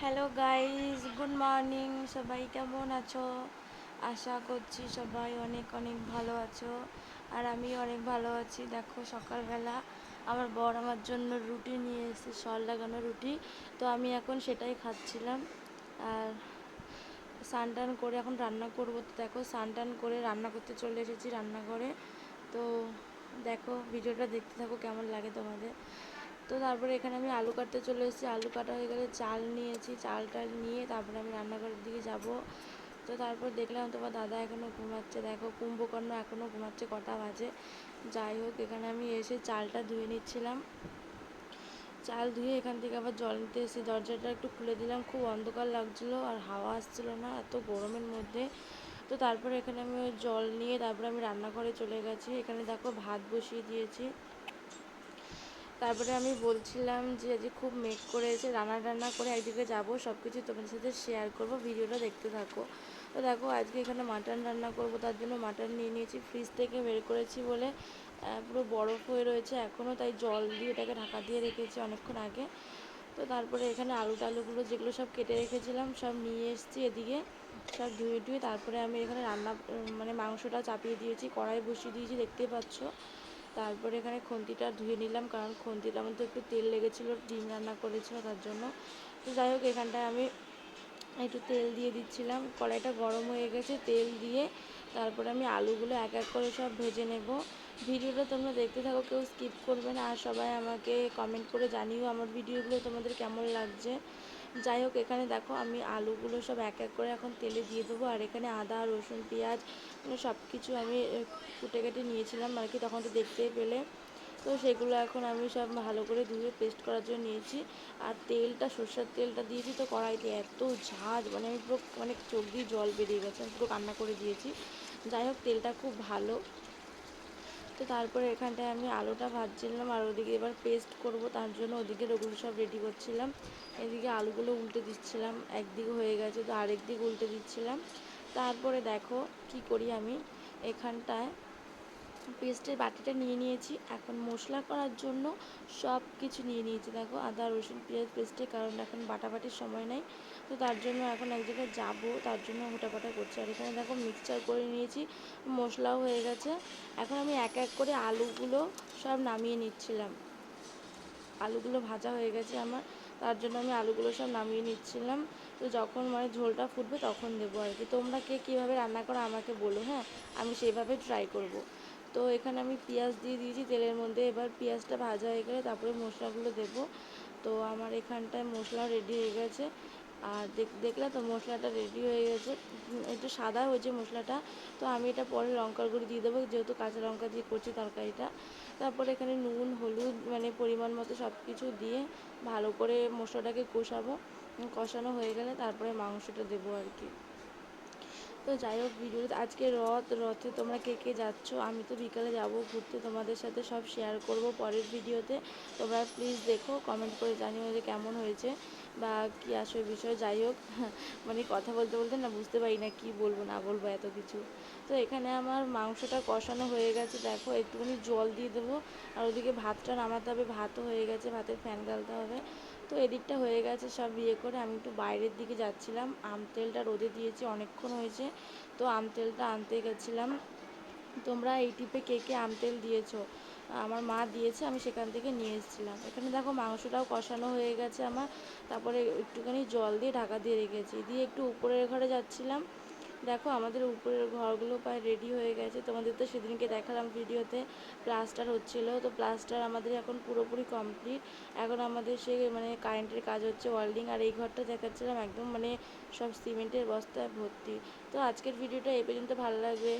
Hello guys good morning সবাই কেমন আছো? আশা করছি সবাই অনেক অনেক ভালো আছো। আর আমি অনেক ভালো আছি। দেখো, সকালবেলা আমার বর আমার জন্য রুটি নিয়ে এসেছে সল লাগানো রুটি। তো আমি এখন সেটাই খাচ্ছিলাম। আর স্নান টান করে এখন রান্না করব। তো দেখো স্নান টান করে রান্না করতে চলে এসেছি রান্নাঘরে। তো দেখো, ভিডিওটা দেখতে থাকো, কেমন লাগে তোমাদের। তো তারপরে এখানে আমি আলু কাটতে চলে এসেছি। আলু কাটা হয়ে গেলে চাল নিয়েছি, চাল টাল নিয়ে তারপরে আমি রান্নাঘরের দিকে যাব। তো তারপর দেখলাম তোমার দাদা এখনও ঘুমাচ্ছে। দেখো কুম্ভকর্ণ এখনও ঘুমাচ্ছে, কটা বাজে। যাই হোক, এখানে আমি এসে চালটা ধুয়ে নিচ্ছিলাম। চাল ধুয়ে এখান থেকে আবার জল নিতে এসে দরজাটা একটু খুলে দিলাম, খুব অন্ধকার লাগছিল আর হাওয়া আসছিল না, এত গরমের মধ্যে। তো তারপরে এখানে আমি জল নিয়ে তারপরে আমি রান্নাঘরে চলে গেছি। এখানে দেখো ভাত বসিয়ে দিয়েছি। তারপরে আমি বলছিলাম যে আজকে খুব মেঘ করেছে রান্না টান্না করে একদিকে যাব সব কিছু তোমাদের সাথে শেয়ার করব, ভিডিওটা দেখতে থাকো। তো দেখো, আজকে এখানে মাটন রান্না করব, তার জন্য মাটন নিয়ে নিয়েছি ফ্রিজ থেকে বের করেছি বলে পুরো বরফ হয়ে রয়েছে এখনও তাই জল দিয়ে এটাকে ঢাকা দিয়ে রেখেছি অনেকক্ষণ আগে। তো তারপরে এখানে আলু টালুগুলো যেগুলো সব কেটে রেখেছিলাম, সব নিয়ে এসেছি এদিকে, সব ধুয়ে ধুয়ে তারপরে আমি এখানে রান্না মানে মাংসটা চাপিয়ে দিয়েছি, কড়াই বসিয়ে দিয়েছি, দেখতেই পাচ্ছ। তারপরে এখানে খুন্তিটা ধুয়ে নিলাম, কারণ খুন্তিটার মধ্যে একটু তেল লেগেছিলো, ডিম রান্না করেছিল তার জন্য। তো যাই হোক, এখানটায় আমি একটু তেল দিয়ে দিচ্ছিলাম। কড়াইটা গরম হয়ে গেছে, তেল দিয়ে তারপরে আমি আলুগুলো এক এক করে সব ভেজে নেব। ভিডিওটা তোমরা দেখতে থাকো, কেউ স্কিপ করবে না। আর সবাই আমাকে কমেন্ট করে জানিও আমার ভিডিওগুলো, তোমাদের কেমন লাগছে। যাই হোক, এখানে দেখো আমি আলুগুলো সব এক এক করে এখন তেলে দিয়ে দেবো। আর এখানে আদা, রসুন, পেঁয়াজ মানে সব কিছু আমি কুটে কেটে নিয়েছিলাম আর কি তখন তো দেখতেই পেলে। তো সেগুলো এখন আমি সব ভালো করে ধুয়ে পেস্ট করার জন্য নিয়েছি। আর তেলটা, সর্ষের তেলটা দিয়েছি তো কড়াইতে এত ঝাঁজ মানে আমি পুরো মানে চোখ দিয়ে জল বেরিয়ে গেছে, আমি পুরো কান্না করে দিয়েছি। যাই হোক, তেলটা খুব ভালো। তো তারপরে এখানটায় আমি আলুটা ভাজছিলাম আর ওদিকে এবার পেস্ট করব, তার জন্য ওদিকে ওগুলো সব রেডি করছিলাম। এদিকে আলুগুলো উল্টে দিচ্ছিলাম, একদিকে হয়ে গেছে তো আরেক দিক উল্টে দিচ্ছিলাম। তারপরে দেখো কি করি আমি, এখানটায় পেস্টের বাটিটা নিয়ে নিয়েছি। এখন মশলা করার জন্য সব কিছু নিয়ে নিয়েছি। দেখো আদা, রসুন, পেঁয়াজ পেস্টের কারণ এখন বাটাবাটির সময় নেই। তো তার জন্য এখন এক জায়গায় যাব, তার জন্য হুটাপাটা করছি। আর এখানে দেখো মিক্সচার করে নিয়েছি, মশলাও হয়ে গেছে। এখন আমি এক এক করে আলুগুলো সব নামিয়ে নিচ্ছিলাম। আলুগুলো ভাজা হয়ে গেছে আমার, তার জন্য আমি আলুগুলো সব নামিয়ে নিচ্ছিলাম। তো যখন মানে ঝোলটা ফুটবে তখন দেবো আর কি। তোমরা কে কীভাবে রান্না করো আমাকে বলো হ্যাঁ? আমি সেইভাবে ট্রাই করব। তো এখানে আমি পেঁয়াজ দিয়ে দিয়েছি তেলের মধ্যে। এবার পেঁয়াজটা ভাজা হয়ে গেলে তারপরে মশলাগুলো দেবো। তো আমার এখানটায় মশলা রেডি হয়ে গেছে। আর দেখলে তো মশলাটা রেডি হয়ে গেছে। একটু সাদা হয়েছে মশলাটা। তো আমি এটা পরে লঙ্কার গুঁড়ি দিয়ে দেবো, যেহেতু কাঁচা লঙ্কা দিয়ে করছি তরকারিটা। তারপরে এখানে নুন, হলুদ মানে পরিমাণ মতো সব কিছু দিয়ে ভালো করে মশলাটাকে কষাবো। কষানো হয়ে গেলে তারপরে মাংসটা দেবো আর কি। তো যাই হোক ভিডিওতে আজকে রথ, রথে তোমরা কে কে যাচ্ছ? আমি তো বিকালে যাব, ঘুরতে তোমাদের সাথে সব শেয়ার করব পরের ভিডিওতে তোমরা প্লিজ দেখো কমেন্ট করে জানিও যে কেমন হয়েছে বা কী আসবে বিষয়। যাই হোক মানে কথা বলতে বলতে না বুঝতে পারি না কী বলব, না বলব এত কিছু। তো এখানে আমার মাংসটা কষানো হয়ে গেছে, দেখো একটুখানি জল দিয়ে দেবো। আর ওদিকে ভাতটা নামাতে হবে, ভাতও হয়ে গেছে, ভাতের ফ্যান গালতে হবে। তো এদিকটা হয়ে গেছে সব ইয়ে করে। আমি একটু বাইরের দিকে যাচ্ছিলাম। আম তেলটা রোদে দিয়েছি, অনেকক্ষণ হয়েছে। তো আম তেলটা আনতে গেছিলাম। তোমরা এই টিপে কে কে আম তেল দিয়েছ? আমার মা দিয়েছে, আমি সেখান থেকে নিয়ে এসেছিলাম। এখানে দেখো মাংসটাও কষানো হয়ে গেছে আমার। তারপরে একটুখানি জল দিয়ে ঢাকা দিয়ে রেখেছি। দিয়ে একটু উপরের ঘরে যাচ্ছিলাম। দেখো, আমাদের উপরের ঘরগুলো প্রায় রেডি হয়ে গেছে। তোমাদের তো সেদিনকে দেখালাম ভিডিওতে প্লাস্টার হচ্ছিল। তো প্লাস্টার আমাদের এখন পুরোপুরি কমপ্লিট এখন আমাদের সে মানে কারেন্টের কাজ হচ্ছে ওয়েল্ডিং আর এই ঘরটা দেখাচ্ছিলাম একদম মানে সব সিমেন্টের বস্তায় ভর্তি। তো আজকের ভিডিওটা এই পর্যন্ত, ভালো লাগবে।